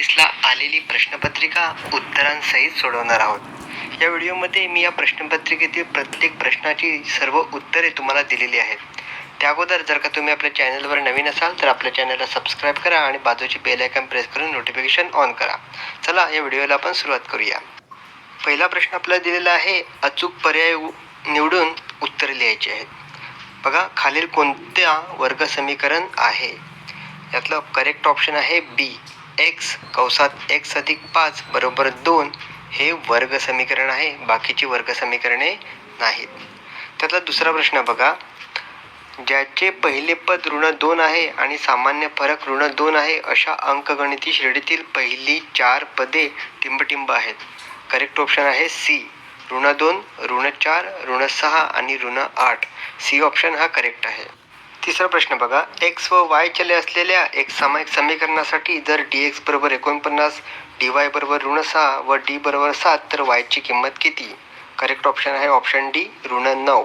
बावीसला आलेली प्रश्नपत्रिका उत्तरांसहित सोडवणार आहोत. या व्हिडिओमध्ये मी या प्रश्नपत्रिकेतील प्रत्येक प्रश्नाची सर्व उत्तरे तुम्हाला दिलेली आहेत. त्या अगोदर जर का तुम्ही आपल्या चॅनलवर नवीन असाल तर आपल्या चॅनलला सबस्क्राईब करा आणि बाजूची बेल आयकॉन प्रेस करून नोटिफिकेशन ऑन करा. चला या व्हिडिओला आपण सुरुवात करूया. पहिला प्रश्न आपल्याला दिलेला आहे अचूक पर्याय निवडून उत्तरे लिहायची आहेत. बघा खालील कोणत्या वर्ग समीकरण आहे? यातलं करेक्ट ऑप्शन आहे बी एक्स कौसात एक्स अधिक पाच बरोबर दोन हे वर्ग समीकरण आहे. बाकीची वर्ग समीकरणे नाहीत. त्यातला दुसरा प्रश्न बघा. ज्याचे पहिले पद ऋण दोन आहे आणि सामान्य फरक ऋण दोन आहे अशा अंकगणिती श्रेणीतील पहिली चार पदे टिंबटिंब आहेत. करेक्ट ऑप्शन आहे सी ऋण दोन ऋण चार ऋण सहा आणि ऋण आठ. सी ऑप्शन हा करेक्ट आहे. तिसरा प्रश्न बघा. एक्स व वाय चले असलेल्या एक सामायिक समीकरणासाठी जर डी एक्स बरोबर एकोणपन्नास डी वाय बरोबर ऋण सहा व डी बरोबर सात तर वायची किंमत किती? करेक्ट ऑप्शन आहे ऑप्शन डी ऋण नऊ.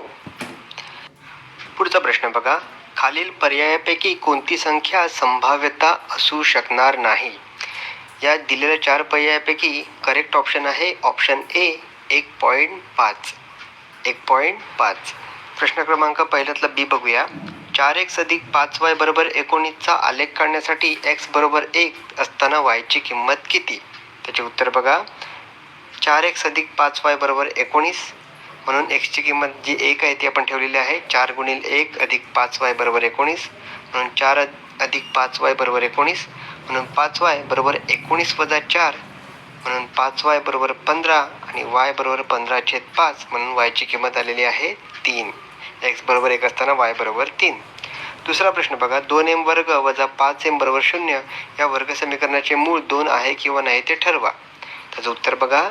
पुढचा प्रश्न बघा. खालील पर्यायापैकी कोणती संख्या संभाव्यता असू शकणार नाही? या दिलेल्या चार पर्यायापैकी करेक्ट ऑप्शन आहे ऑप्शन ए एक पॉईंट पाच. एक पॉईंट पाच. प्रश्न क्रमांक पहिल्यातला बी बघूया. चार एक्स अधिक पाच वाय बरोबर एकोणीसचा आलेख काढण्यासाठी एक्स बरोबर एक असताना वायची किंमत किती? त्याचे उत्तर बघा. चार एक्स अधिक पाच वाय बरोबर एकोणीस म्हणून एक्सची किंमत जी एक आहे ती आपण ठेवलेली आहे चार गुणिले एक अधिक पाच वाय बरोबर एकोणीस म्हणून चार अधिक पाच वाय बरोबर एकोणीस म्हणून पाच वाय बरोबर एकोणीस वजा चार म्हणून पाच वाय बरोबर पंधरा आणि वाय बरोबर पंधरा छेद पाच म्हणून वायची किंमत आलेली आहे तीन. एक्स बरोबर एक असताना वाय बरोबर तीन. दुसरा प्रश्न बघा दोन एम वर्ग वजा पाच एम बरोबर शून्य या वर्ग समीकरणाचे मूळ दोन आहे किंवा नाही ते ठरवा. त्याचं उत्तर बघा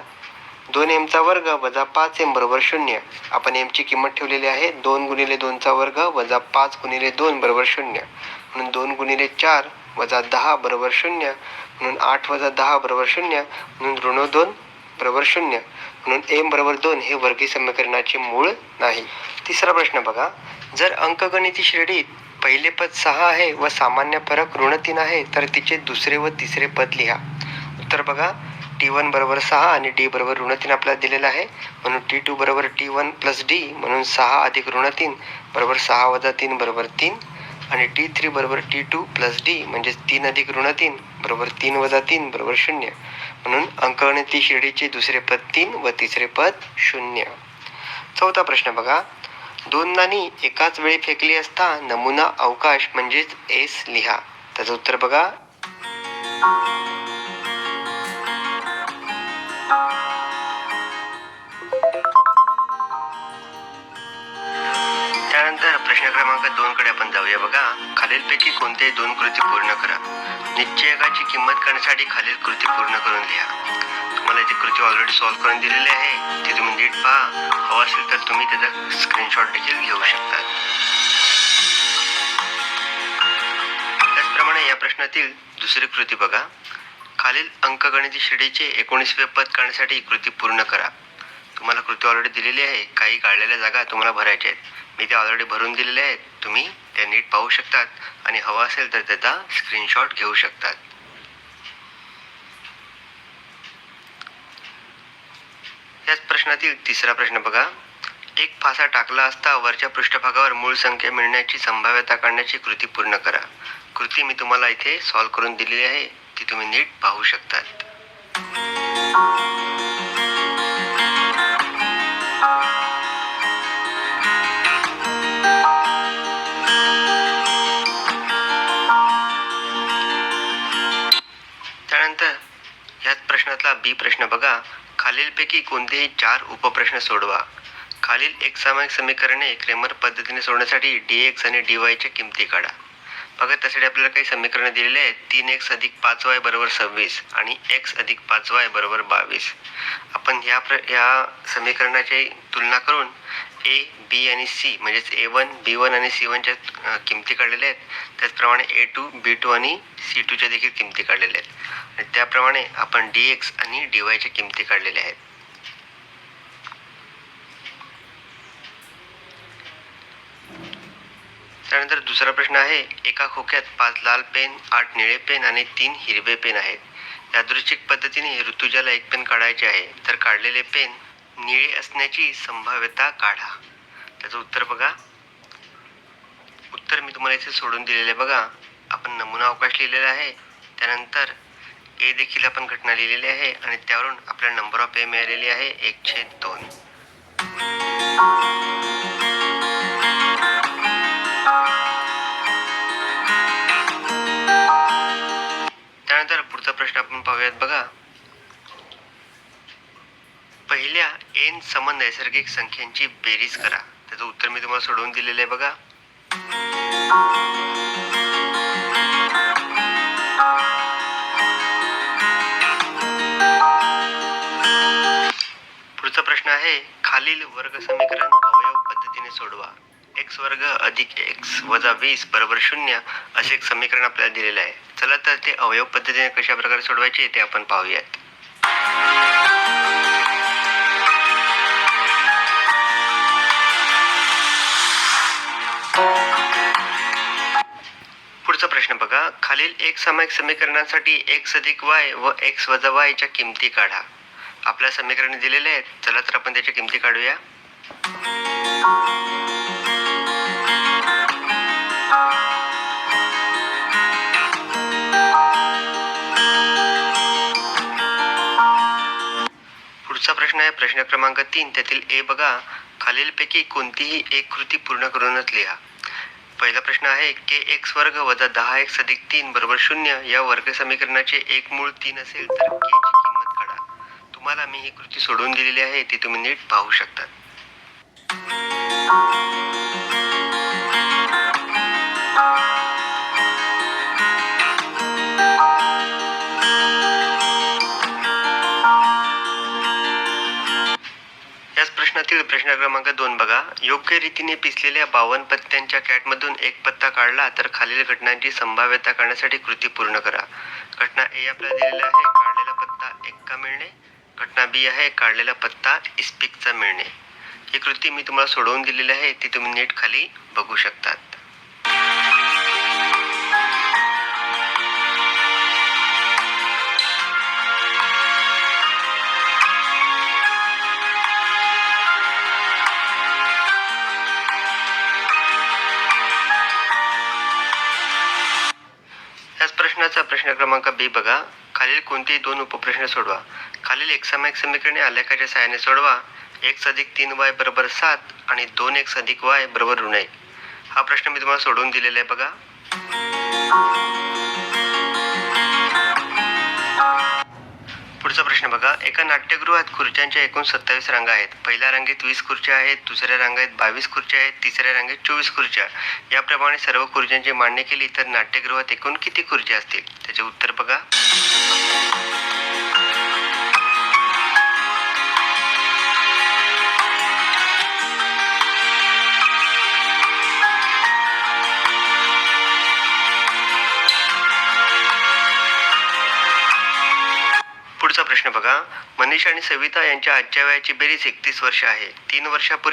दोन एमचा वर्ग वजा पाच एम बरोबर शून्य. आपण एमची किंमत ठेवलेली आहे दोन गुणिले दोनचा वर्ग वजा पाच गुणिले दोन बरोबर शून्य. म्हणून दोन गुणिले चार वजा दहा बरोबर शून्य. म्हणून आठ वजा दहा बरोबर शून्य. म्हणून ऋण दोन बरोबर शून्य. म्हणून एम बरोबर दोन हे वर्गीय समीकरणाचे मूळ नाही. तिसरा प्रश्न बघा. जर अंकगणिती श्रेणीत पहिले पद सहा आहे व सामान्य फरक ऋण तीन आहे तर तिचे दुसरे व तिसरे पद लिहा. उत्तर बघा. टी वन बरोबर सहा आणि डी बरोबर ऋण तीन आपल्याला दिलेलं आहे. म्हणून टी टू बरोबर टी वन प्लस डी म्हणून सहा अधिक ऋण तीन बरोबर सहा वजा तीन बरोबर तीन. आणि टी थ्री बरोबर टी टू प्लस डी म्हणजेच तीन अधिक ऋण तीन बरोबर तीन वजा तीन बरोबर शून्य. म्हणून अंकगणिती शिर्डीचे दुसरे पद तीन व तिसरे पद शून्य. चौथा प्रश्न बघा. दोन नाणी एकाच वेळी फेकली असता नमुना अवकाश म्हणजेच एस लिहा. त्याचं उत्तर बघा. क्रमांक दोन कडे आपण जाऊया. बघा खालीलपैकी कोणत्याही दोन कृती पूर्ण करा. निश्चयकाची किंमत करण्यासाठी खालील कृती पूर्ण करून लिहा. तुम्हाला ती कृती ऑलरेडी सॉल्व्ह करून दिलेली आहे. ती तुम्ही नीट पहा. हवं असेल तर तुम्ही त्याचा स्क्रीनशॉट देखील घेऊ शकता. त्याचप्रमाणे या प्रश्नातील दुसरी कृती बघा. खालील अंकगणिती श्रेणीचे एकोणीसवे पद काढण्यासाठी कृती पूर्ण करा. तुम्हाला कृती ऑलरेडी दिलेली आहे. काही काढलेल्या जागा तुम्हाला भरायच्या आहेत. मी त्या ऑलरेडी भरून दिलेल्या आहेत. तुम्ही त्या नीट पाहू शकतात आणि हवं असेल तर त्याचा स्क्रीनशॉट घेऊ शकतात. याच प्रश्नातील तिसरा प्रश्न बघा. एक फासा टाकला असता वरच्या पृष्ठभागावर मूळ संख्या मिळण्याची संभाव्यता काढण्याची कृती पूर्ण करा. कृती मी तुम्हाला इथे सॉल्व्ह करून दिलेली आहे. ती तुम्ही नीट पाहू शकतात. ह्याच बी प्रश्न बघा. खालीलपैकी कोणतेही चार उपप्रश्न सोडवा. खालील एकसामायिक समीकरणे क्रेमर पद्धतीने सोडण्यासाठी डी एक्स आणि डी वायच्या किमती काढा. बघा त्यासाठी आपल्याला काही समीकरणं दिलेली आहेत. तीन एक्स अधिक पाच वाय बरोबर सव्वीस आणि एक्स अधिक पाच वाय बरोबर बावीस. आपण ह्या प्र ह्या समीकरणाची तुलना करून ए बी आणि सी म्हणजेच ए वन बी वन आणि सी वनच्या किमती काढलेल्या आहेत. त्याचप्रमाणे ए टू बी टू आणि सी टूच्या देखील किमती काढलेल्या आहेत. आणि त्याप्रमाणे आपण डी एक्स आणि डी वायच्या किमती काढलेल्या आहेत. त्यानंतर दुसरा प्रश्न आहे एका खोक्यात पाच लाल पेन आठ निळे पेन आणि तीन हिरवे पेन आहेत. यादृच्छिक पद्धतीने ऋतुजाला एक पेन काढायचे आहे. तर काढलेले पेन निळे असण्याची संभाव्यता काढा. त्याचं उत्तर बघा. उत्तर मी तुम्हाला इथे सोडून दिलेले बघा. आपण नमुना अवकाश लिहिलेला आहे. त्यानंतर ए देखील आपण घटना लिहिलेली आहे आणि त्यावरून आपल्याला नंबर ऑफ ए मिळालेली आहे एक छेद दोन. बघूयात बघा. पहिल्या एन सम नैसर्गिक संख्यांची बेरीज करा. त्याचं उत्तर मी तुम्हाला सोडवून दिलेलं आहे बघा. पुढचा प्रश्न आहे खालील वर्ग समीकरण अवयव पद्धतीने सोडवा. एक्स वर्ग अधिक एक्स वजा वीस बरोबर शून्य असे एक समीकरण आपल्याला दिलेलं आहे. चला तर ते अवयव पद्धतीने कशा प्रकारे सोडवायचे ते आपण पाहूयात. पुढचा प्रश्न बघा. खालील एक सामायिक समीकरणासाठी एक्स अधिक वाय व एक्स वजा वायच्या किमती काढा. आपल्या समीकरण दिलेले आहेत. चला तर आपण त्याच्या किमती काढूया. प्रश्न आहे प्रश्न क्रमांक तीन त्यातील ए बघा. खालीलपैकी कोणतीही एक कृती पूर्ण करूनच लिहा. पहिला प्रश्न आहे के एक्स वर्ग वजा दहा एक्स अधिक तीन बरोबर शून्य. या वर्ग समीकरणाचे एक मूळ तीन असेल तर के ची किंमत काढा. तुम्हाला मी ही कृती सोडवून दिलेली आहे ती तुम्ही नीट पाहू शकता. याच प्रश्न क्रमांक दोन बघा. योग्य रीतीने पिसलेल्या बावन्न पत्त्यांच्या कॅटमधून एक पत्ता काढला तर खालील घटनांची संभाव्यता काढण्यासाठी कृती पूर्ण करा. घटना ए आपल्याला दिलेला आहे काढलेला पत्ता एक्का मिळणे? घटना बी आहे काढलेला पत्ता इस्पिकचा मिळणे. ही कृती मी तुम्हाला सोडवून दिलेली आहे ती तुम्ही नीट खाली बघू शकतात. क्रमांक बी बघा. खालील कोणतेही दोन उपप्रश्न सोडवा. खालील एकसामायिक समीकरणे आलेखाच्या सहाय्याने सोडवा. एक्स अधिक तीन वाय बरोबर सात आणि दोन एक्स अधिक वाय बरोबर ऋण एक. हा प्रश्न मी तुम्हाला सोडवून दिलेला आहे बघा. पुढचा प्रश्न बघा. एका नाट्यगृहात खुर्च्यांच्या एकूण सत्तावीस रांगा आहेत. पहिल्या रांगेत वीस खुर्च्या आहेत दुसऱ्या रांगेत बावीस खुर्च्या आहेत तिसऱ्या रांगेत चोवीस खुर्च्या. याप्रमाणे सर्व खुर्च्यांची मांडणी केली तर नाट्यगृहात एकूण किती खुर्च्या असतील? त्याचे उत्तर बघा. बघा मनीष आणि सविता यांच्या आजच्या वयाची बेरीज एकतीस वर्ष आहे. तीन वर्षापूर्वी